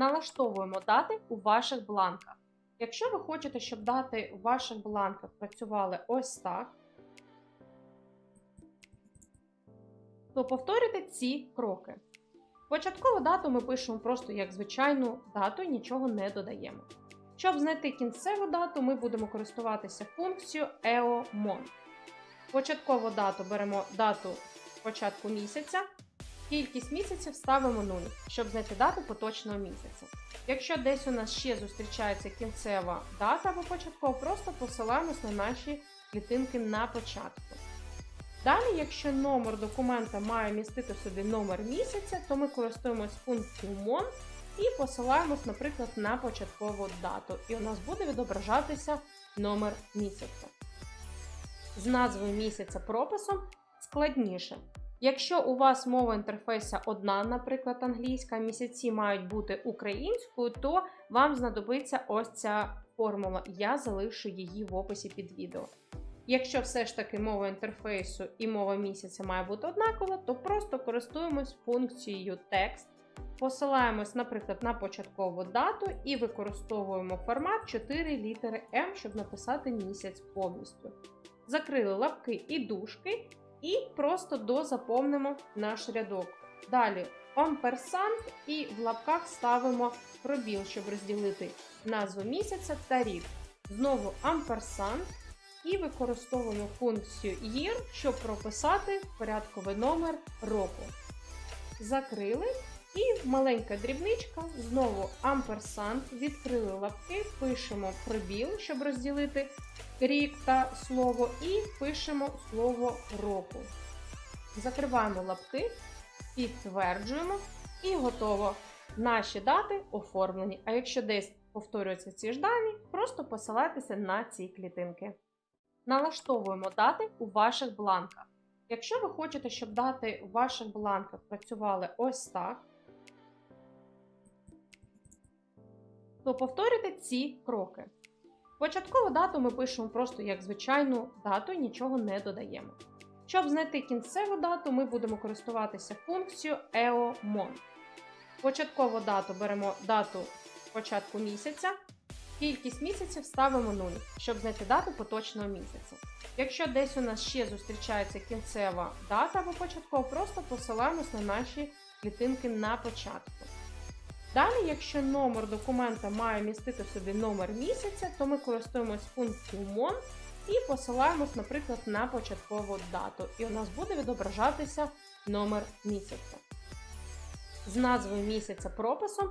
Налаштовуємо дати у ваших бланках. Якщо ви хочете, щоб дати у ваших бланках працювали ось так, то повторюйте ці кроки. Початкову дату ми пишемо просто як звичайну дату і нічого не додаємо. Щоб знайти кінцеву дату, ми будемо користуватися функцією EOMON. Початкову дату беремо дату початку місяця, кількість місяців ставимо 0, щоб знайти дату поточного місяця. Якщо десь у нас ще зустрічається кінцева дата або початкова, просто посилаємось на наші клітинки на початку. Далі, якщо номер документа має містити в собі номер місяця, то ми користуємось функцією MON і посилаємось, наприклад, на початкову дату. І у нас буде відображатися номер місяця. З назвою місяця прописом складніше. Якщо у вас мова інтерфейса одна, наприклад, англійська, місяці мають бути українською, то вам знадобиться ось ця формула. Я залишу її в описі під відео. Якщо все ж таки мова інтерфейсу і мова місяця має бути однакова, то просто користуємось функцією текст, посилаємось, наприклад, на початкову дату і використовуємо формат 4 літери М, щоб написати місяць повністю. Закрили лапки і дужки, і просто дозаповнимо наш рядок. Далі амперсант і в лапках ставимо пробіл, щоб розділити назву місяця та рік. Знову амперсант і використовуємо функцію year, щоб прописати порядковий номер року. Закрили. І маленька дрібничка, знову амперсант, відкрили лапки, пишемо пробіл, щоб розділити рік та слово, і пишемо слово року. Закриваємо лапки, підтверджуємо і готово. Наші дати оформлені. А якщо десь повторюються ці ж дані, просто посилайтеся на ці клітинки. Налаштовуємо дати у ваших бланках. Якщо ви хочете, щоб дати у ваших бланках працювали ось так, то повторюйте ці кроки. Початкову дату ми пишемо просто як звичайну дату і нічого не додаємо. Щоб знайти кінцеву дату, ми будемо користуватися функцією EOMON. Початкову дату беремо дату початку місяця, кількість місяців ставимо 0, щоб знайти дату поточного місяця. Якщо десь у нас ще зустрічається кінцева дата або початкова, просто посилаємось на наші клітинки на початку. Далі, якщо номер документа має містити в собі номер місяця, то ми користуємось функцією MON і посилаємось, наприклад, на початкову дату. І у нас буде відображатися номер місяця. З назвою місяця прописом